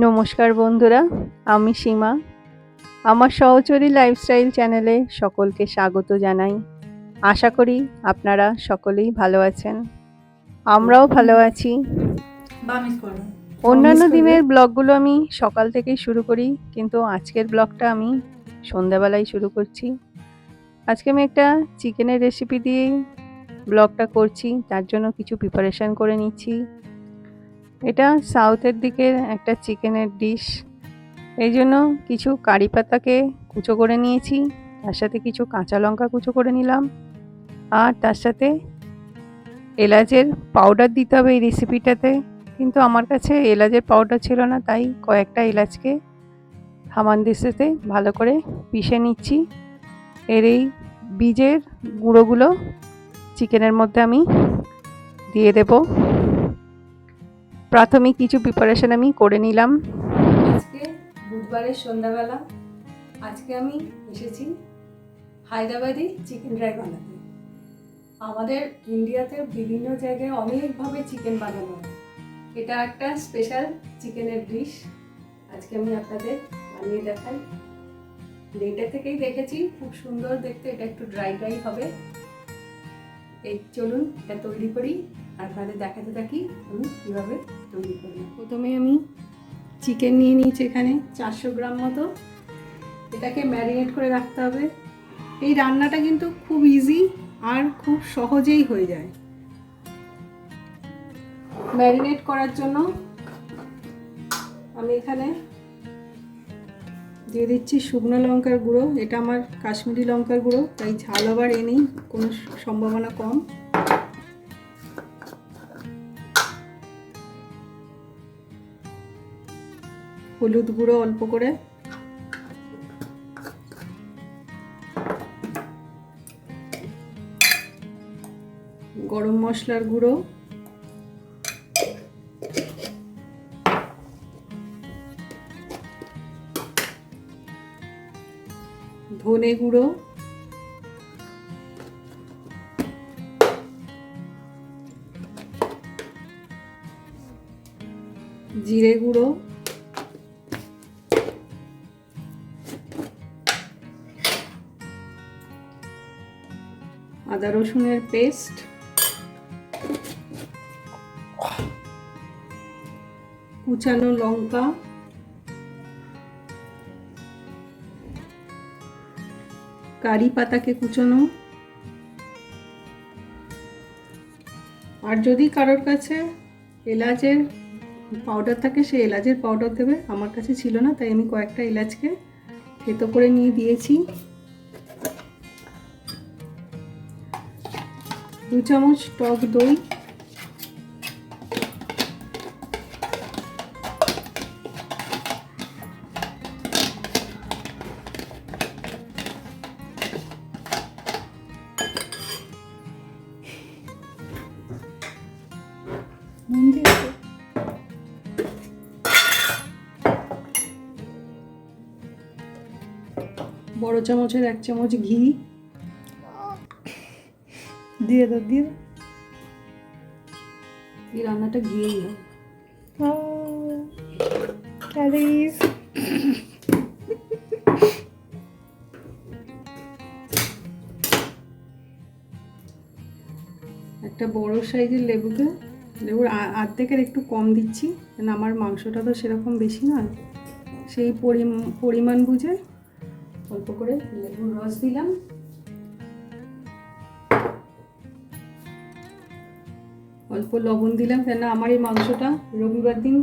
নমস্কার বন্ধুরা আমি সীমা। আমার সহচরী লাইফস্টাইল চ্যানেলে সকলকে স্বাগত জানাই। আশা করি আপনারা সকলেই ভালো আছেন। আমরাও ভালো আছি। অন্যান্য দিনের ব্লগগুলো আমি সকাল থেকেই শুরু করি কিন্তু আজকের ব্লগটা আমি সন্ধ্যাবেলায় শুরু করছি। আজকে আমি একটা চিকেনের রেসিপি দিয়েই ব্লগটা করছি তার জন্য কিছু প্রিপারেশান করে নিচ্ছি। এটা সাউথের দিকের একটা চিকেনের ডিশ। এই জন্য কিছু কারি পাতাকে কুচো করে নিয়েছি, তার সাথে কিছু কাঁচা লঙ্কা কুচো করে নিলাম। আর তার সাথে এলাচের পাউডার দিতে হবে এই রেসিপিটাতে কিন্তু আমার কাছে এলাচের পাউডার ছিল না, তাই কয়েকটা এলাচকে হামানদিস্তাতে ভালো করে পিষে নিচ্ছি। এর এই বীজের গুঁড়োগুলো চিকেনের মধ্যে আমি দিয়ে দেব। প্রাথমিক কিছু প্রিপারেশন আমি করে নিলাম। আজকে বুধবারের সন্ধ্যাবেলা আজকে আমি এসেছি হায়দ্রাবাদি চিকেন ড্রাই বানাতে আমাদের ইন্ডিয়াতে বিভিন্ন জায়গায় অনেকভাবে চিকেন বানানো হয়। এটা একটা স্পেশাল চিকেনের ডিশ আজকে আমি আপনাদের বানিয়ে দেখাই। এটা থেকেই দেখেছি, খুব সুন্দর দেখতে, এটা একটু ড্রাই ড্রাই হবে। এই চলুন, এটা তৈরি করি। আপনাদের দেখাতে থাকি আমি কীভাবে তৈরি করি। প্রথমে আমি চিকেন নিয়ে নিয়েছি এখানে চারশো গ্রাম মতো। এটাকে ম্যারিনেট করে রাখতে হবে। এই রান্নাটা কিন্তু খুব ইজি আর খুব সহজেই হয়ে যায়। ম্যারিনেট করার জন্য আমি এখানে দিয়ে দিচ্ছি শুকনো লঙ্কার গুঁড়ো। এটা আমার কাশ্মীরি লঙ্কার গুঁড়ো, তাই ঝাল আবার এ নেই, কোনো সম্ভাবনা কম। হলুদ গুঁড়ো অল্প করে। গরম মশলার গুঁড়ো। ধনে গুঁড়ো। জিরে গুঁড়ো। আদা রসুনের পেস্ট। কুচানো লঙ্কা। কারি পাতাকে কুচানো। আর যদি কারোর কাছে এলাচের পাউডার থাকে, সে এলাচের পাউডার দেবে। আমার কাছে ছিল না, তাই আমি কয়েকটা এলাচকে থেতো করে নিয়ে দিয়েছি। দু চামচ টক দই। বড় চামচের এক চামচ ঘি। দিয়ে দাও দিয়ে দাও। এই রান্নাটা ঘিয়েই হয় একটা বড় সাইজের লেবুকে লেবুর আ- অর্ধেকের একটু কম দিচ্ছি কারণ আমার মাংসটা তো সেরকম বেশি নয়। সেই পরিম- পরিমাণ বুঝে অল্প করে লেবুর রস দিলাম। অল্প লবণ দিলাম কেন আমার এই মাংসটা রবিবার দিন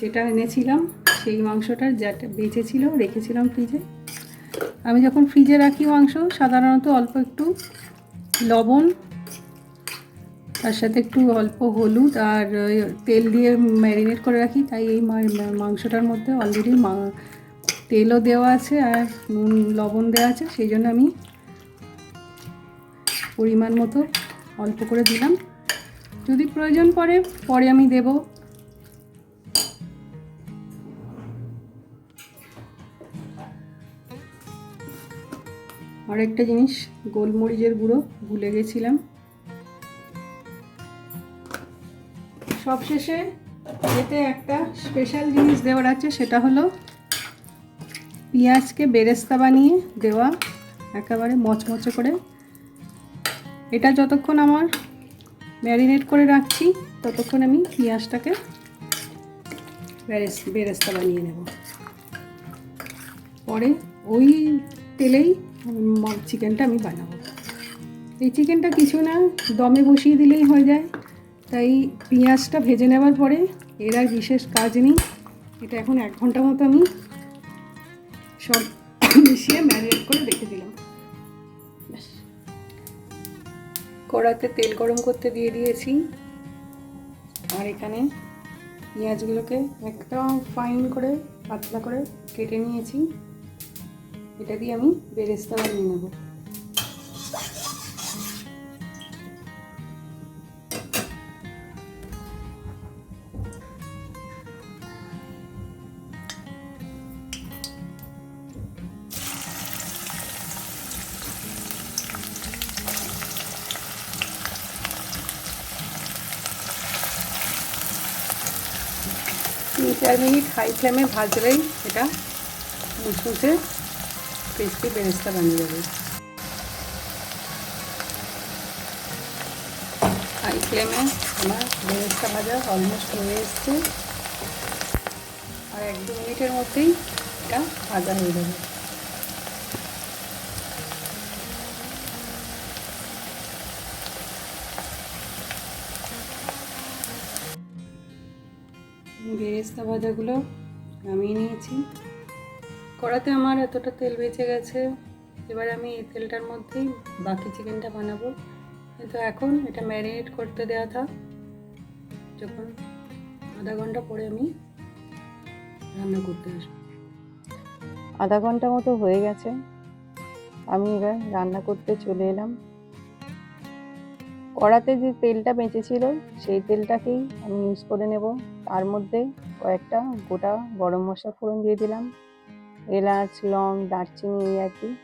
যেটা এনেছিলাম, সেই মাংসটার যেটা বেঁচে ছিল রেখেছিলাম ফ্রিজে। আমি যখন ফ্রিজে রাখি মাংস, সাধারণত অল্প একটু লবণ, তার সাথে একটু অল্প হলুদ আর তেল দিয়ে ম্যারিনেট করে রাখি। তাই এই মাংসটার মধ্যে অলরেডি তেলও দেওয়া আছে আর নুন, লবণ দেওয়া আছে। সেই জন্য আমি পরিমাণ মতো অল্প করে দিলাম। যদি প্রয়োজন পড়ে, পরে আমি দেব। আর একটা জিনিস, গোলমরিচের গুঁড়ো ভুলে গেছিলাম। সবশেষে এতে একটা স্পেশাল জিনিস দেওয়ার আছে, সেটা হলো পেঁয়াজকে বেরেস্তা বানিয়ে দেওয়া, একেবারে মচমচে করে। এটা যতক্ষণ আমার ম্যারিনেট করে রাখছি, ততক্ষণ আমি পেঁয়াজটাকে বেরেস বেরেস্তা বানিয়ে নেব। পরে ওই তেলেই চিকেনটা আমি বানাবো। এই চিকেনটা কিছু না, দমে বসিয়ে দিলেই হয়ে যায়। তাই পেঁয়াজটা ভেজে নেওয়ার পরে এর আর বিশেষ কাজ নেই। এটা এখন এক ঘণ্টা মতো আমি সব মিশিয়ে ম্যারিনেট করে রেখে দিলাম। কড়াতে তেল গরম করতে দিয়ে দিয়েছি। আর এখানে পেঁয়াজগুলোকে একদম ফাইন করে, পাতলা করে কেটে নিয়েছি। এটা দিয়ে আমি বেরেস্তা বানিয়ে নেব। হাই ফ্লেমে ভাজলেই এটা মুচমুচে ক্রিস্পি বেরেস্তা বানিয়ে যাবে হাই ফ্লেমে আমার বেরেস্তা ভাজা অলমোস্ট হয়ে এসছে। আর এক দু মিনিটের মধ্যেই এটা ভাজা হয়ে যাবে। বেরেস্তা ভাজাগুলো নামিয়ে নিয়েছি। কড়াতে আমার এতটা তেল বেঁচে গেছে, এবার আমি এই তেলটার মধ্যেই বাকি চিকেনটা বানাবো। কিন্তু এখন এটা ম্যারিনেট করতে দেওয়া থাক। যখন আধা ঘণ্টা পরে আমি রান্না করতে আসব। আধা ঘণ্টা মতো হয়ে গেছে। আমি এবার রান্না করতে চলে এলাম। কড়াতে যে তেলটা বেঁচেছিল, সেই তেলটাকেই আমি ইউজ করে নেব। তার মধ্যে কয়েকটা গোটা গরম মশলা ফোড়ন দিয়ে দিলাম। এলাচ, লং, দারচিনি, এই আর কি।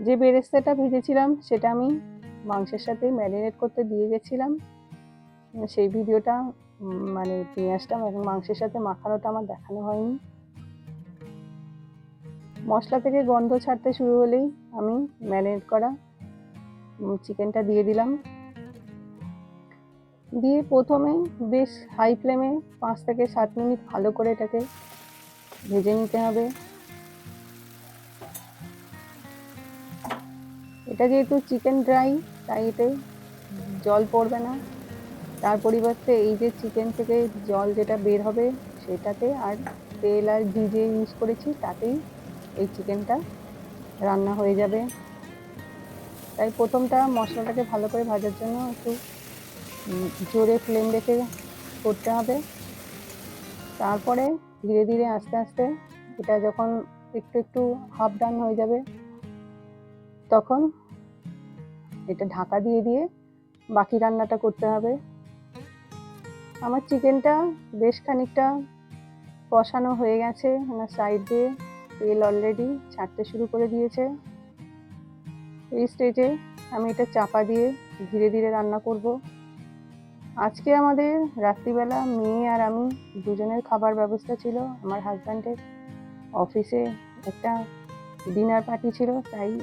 যে বেরেস্তাটা ভেজেছিলাম, সেটা আমি মাংসের সাথে ম্যারিনেট করতে দিয়ে গেছিলাম। সেই ভিডিওটা মানে পেঁয়াজটা মাংসের সাথে মাখানোটা আমার দেখানো হয়নি। মশলা থেকে গন্ধ ছাড়তে শুরু হলেই আমি ম্যারিনেট করা চিকেনটা দিয়ে দিলাম। দিয়ে প্রথমে বেশ হাই ফ্লেমে পাঁচ থেকে সাত মিনিট ভালো করে এটাকে ভেজে নিতে হবে। এটা যেহেতু চিকেন ড্রাই তাই এতে জল পড়বে না। তার পরিবর্তে এই যে চিকেন থেকে জল যেটা বের হবে, সেটাতে আর তেল আর ঘি যে ইউজ করেছি, তাতেই এই চিকেনটা রান্না হয়ে যাবে। তাই প্রথমটা মশলাটাকে ভালো করে ভাজার জন্য একটু জোরে ফ্লেম রেখে করতে হবে। তারপরে ধীরে ধীরে আস্তে আস্তে এটা যখন একটু একটু হাফ ডান হয়ে যাবে, তখন এটা ঢাকা দিয়ে দিয়ে বাকি রান্নাটা করতে হবে। আমার চিকেনটা বেশ খানিকটা কষানো হয়ে গেছে, আমার সাইড দিয়ে তেল অলরেডি ছাড়তে শুরু করে দিয়েছে। এই স্টেজে আমি এটা চাপা দিয়ে ধীরে ধীরে রান্না করব। আজকে আমাদের রাত্রিবেলা মেয়ে আর আমি দুজনের খাবার ব্যবস্থা ছিল। আমার হাজব্যান্ডের অফিসে একটা ডিনার পার্টি ছিল, তাই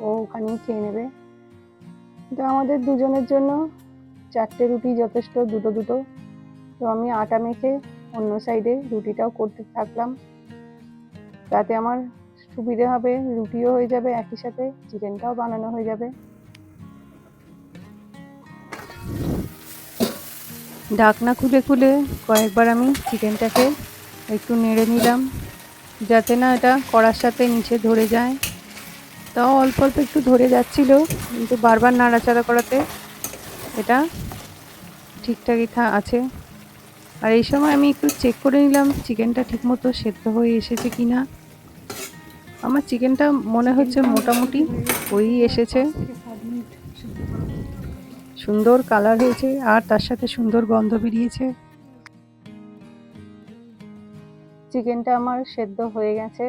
ও ওখানেই খেয়ে নেবে। তো আমাদের দুজনের জন্য চারটে রুটি যথেষ্ট, দুটো দুটো। তো আমি আটা মেখে অন্য সাইডে রুটিটাও করতে থাকলাম। তাতে আমার সুবিধে হবে, রুটিও হয়ে যাবে একই সাথে, চিকেনটাও বানানো হয়ে যাবে। ঢাকনা খুলে খুলে কয়েকবার আমি চিকেনটাকে একটু নেড়ে নিলাম, যাতে না এটা কড়ার সাথে নিচে ধরে যায়। তাও অল্প অল্প একটু ধরে যাচ্ছিল, কিন্তু বারবার নাড়াচাড়া করাতে এটা ঠিকঠাকই আছে। আর এই সময় আমি একটু চেক করে নিলাম, চিকেনটা ঠিকমতো সেদ্ধ হয়ে এসেছে কি না আমার চিকেনটা মনে হচ্ছে মোটামুটি হয়েই এসেছে। সুন্দর কালার হয়েছে আর তার সাথে সুন্দর গন্ধ বেরিয়েছে। চিকেনটা আমার সেদ্ধ হয়ে গেছে।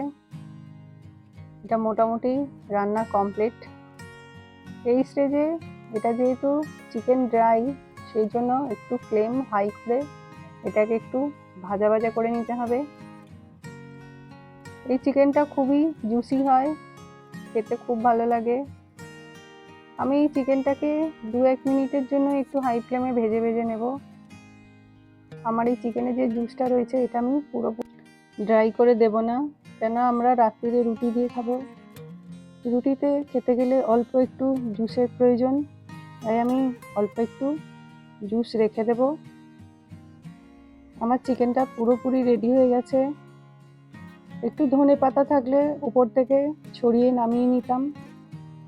এটা মোটামুটি রান্না কমপ্লিট। এই স্টেজে এটা যেহেতু চিকেন ড্রাই, সেই জন্য একটু ফ্লেম হাই করে এটাকে একটু ভাজা ভাজা করে নিতে হবে। এই চিকেনটা খুবই জুসি হয়, খেতে খুব ভালো লাগে। আমি এই চিকেনটাকে দু এক মিনিটের জন্য একটু হাই ফ্লেমে ভেজে ভেজে নেব। আমার এই চিকেনের যে জুসটা রয়েছে, এটা আমি পুরো ড্রাই করে দেব না কেন আমরা রাত্রিরে রুটি দিয়ে খাব। রুটিতে খেতে গেলে অল্প একটু জুসের প্রয়োজন, তাই আমি অল্প একটু জুস রেখে দেব। আমার চিকেনটা পুরোপুরি রেডি হয়ে গেছে। একটু ধনে পাতা থাকলে উপর থেকে ছড়িয়ে নামিয়ে নিতাম।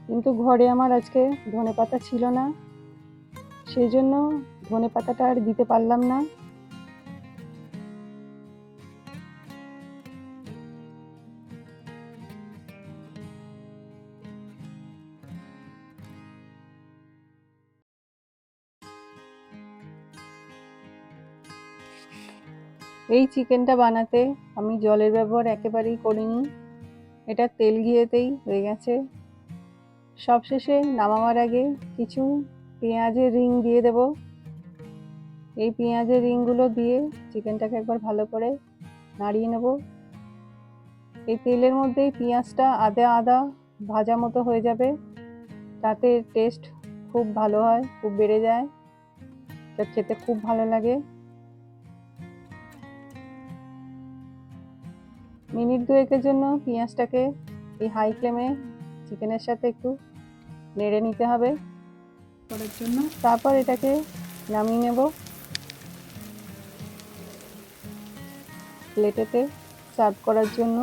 কিন্তু ঘরে আমার আজকে ধনে পাতা ছিল না। সেই জন্য ধনে পাতাটা আর দিতে পারলাম না। এই চিকেনটা বানাতে আমি জলের ব্যবহার একেবারেই করিনি। এটা তেল ঘিয়েতেই হয়ে গেছে। সবশেষে নামাবার আগে কিছু পেঁয়াজের রিং দিয়ে দেব। এই পেঁয়াজের রিংগুলো দিয়ে চিকেনটাকে একবার ভালো করে নাড়িয়ে নেব। এই তেলের মধ্যেই পেঁয়াজটা আদা আদা ভাজা মতো হয়ে যাবে। তাতে টেস্ট খুব ভালো হয়, খুব বেড়ে যায়। খেতে খুব ভালো লাগে। মিনিট দুয়েকের জন্য পেঁয়াজটাকে এই হাই ফ্লেমে চিকেনের সাথে একটু নেড়ে নিতে হবে। করার জন্য তারপর এটাকে নামিয়ে নেব। প্লেটেতে সার্ভ করার জন্য।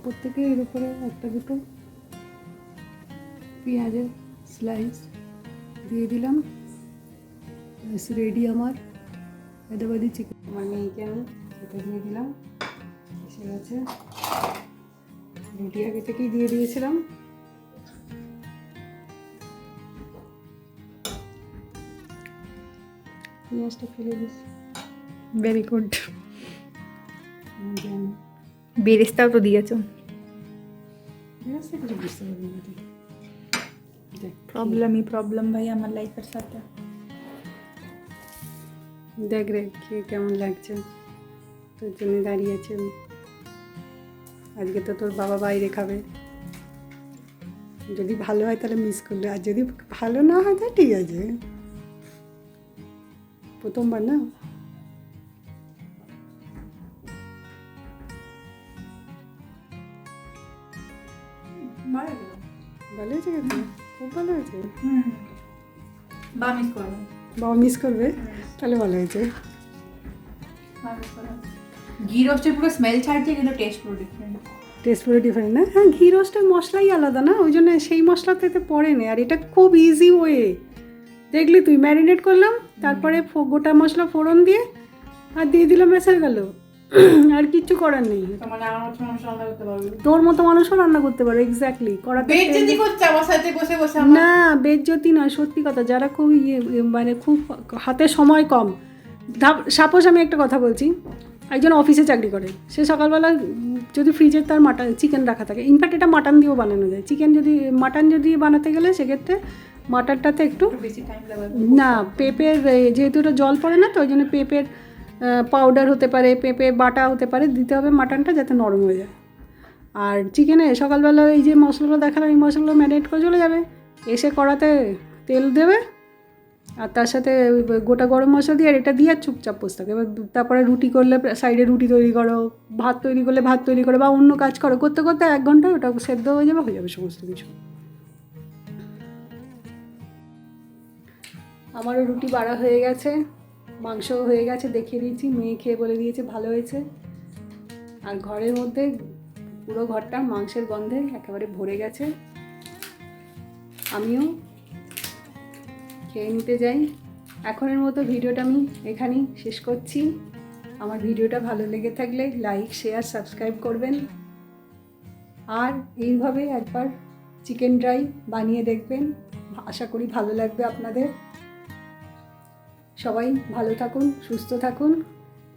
উপর থেকে এর উপরে একটা দুটো পেঁয়াজের স্লাইস দিয়ে দিলাম। রেডি আমার। হায়দ্রাবাদি চিকেন আমার মেয়েকে আমি এটা দিয়ে দিলাম। এসে গেছে। রুটি আগে থেকেই দিয়ে দিয়েছিলাম। পেঁয়াজটা ফেলে দিস। ভেরি গুড জানি। বেরেস্তাও তো দিয়েছ। বুঝতে পারবি না দেখ প্রবলেমই প্রবলেম ভাই আমার লাইফের সাথে। দেখ রে কে কেমন লাগছে? তোর জন্য দাঁড়িয়েছে আজকে তো তোর বাবা বাইরে খাবে। যদি ভালো হয় তাহলে মিস করলে আর যদি ভালো না হয় তাহলে ঠিক আছে। প্রথমবার না? ভালো হয়েছে খেতে খুব ভালো হয়েছে? বা মিস করব। বাবা মিস করবে? তাহলে ভালো হয়েছে। ঘি রোস্টের পুরো স্মেল ছাড়ছে কিন্তু টেস্ট পুরো ডিফারেন্ট টেস্ট পুরো ডিফারেন্ট না? হ্যাঁ ঘি রোস্টের মশলাই আলাদা না? ওই জন্য সেই মশলাতে তো পড়ে না আর এটা খুব ইজি ওয়ে দেখলি তুই ম্যারিনেট করলাম তারপরে গোটা মশলা ফোড়ন দিয়ে আর দিয়ে দিলাম এসে গেল। আর কিচ্ছু করার নেই। তোর মতো মানুষও রান্না করতে পারে এক্স্যাক্টলি আমার না বেজ্জতি নয় সত্যি কথা। যারা খুব ইয়ে ইয়ে মানে খুব হাতে সময় কম। সাপোজ আমি একটা কথা বলছি। একজন অফিসে চাকরি করে। সে সকালবেলা যদি ফ্রিজে তার মাটন চিকেন রাখা থাকে। ইনফ্যাক্ট এটা মাটন দিয়েও বানানো যায়। চিকেন যদি মাটন যদি বানাতে গেলে সেক্ষেত্রে মাটনটাতে একটু না পেঁপের যেহেতু এটা জল পড়ে না তো ওই জন্য পেঁপের পাউডার হতে পারে, পেঁপে, বাটা হতে পারে, দিতে হবে মাটনটা যাতে নরম হয়ে যায়। আর চিকেনে সকালবেলা এই যে মশলাগুলো দেখালাম, এই মশলাগুলো ম্যারিনেট করে চলে যাবে। এসে কড়াতে তেল দেবে, আর তার সাথে গোটা গরম মশলা দিয়ে, আর এটা দিয়ে আর চুপচাপ বসে থাকে। এবার তারপরে রুটি করলে সাইডে রুটি তৈরি করো, ভাত তৈরি করলে ভাত তৈরি করো, বা অন্য কাজ করো, করতে করতে এক ঘণ্টা ওটা সেদ্ধ হয়ে যাবে হয়ে যাবে সমস্ত কিছু। আমারও রুটি বাড়া হয়ে গেছে। মাংস হয়ে গেছে, দেখিয়ে দিয়েছি। মেয়ে খেয়ে বলে দিয়েছে, ভালো হয়েছে। আর ঘরের মধ্যে পুরো ঘরটা মাংসের গন্ধে একেবারে ভরে গেছে। আমিও খেয়ে নিতে যাই। এখনের মতো ভিডিওটা আমি এখানেই শেষ করছি। আমার ভিডিওটা ভালো লেগে থাকলে লাইক, শেয়ার, সাবস্ক্রাইব করবেন। আর এইভাবে একবার চিকেন ড্রাই বানিয়ে দেখবেন। আশা করি ভালো লাগবে আপনাদের। সবাই ভালো থাকুন সুস্থ থাকুন।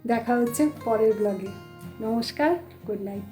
দেখা হচ্ছে পরের ব্লগে নমস্কার গুড নাইট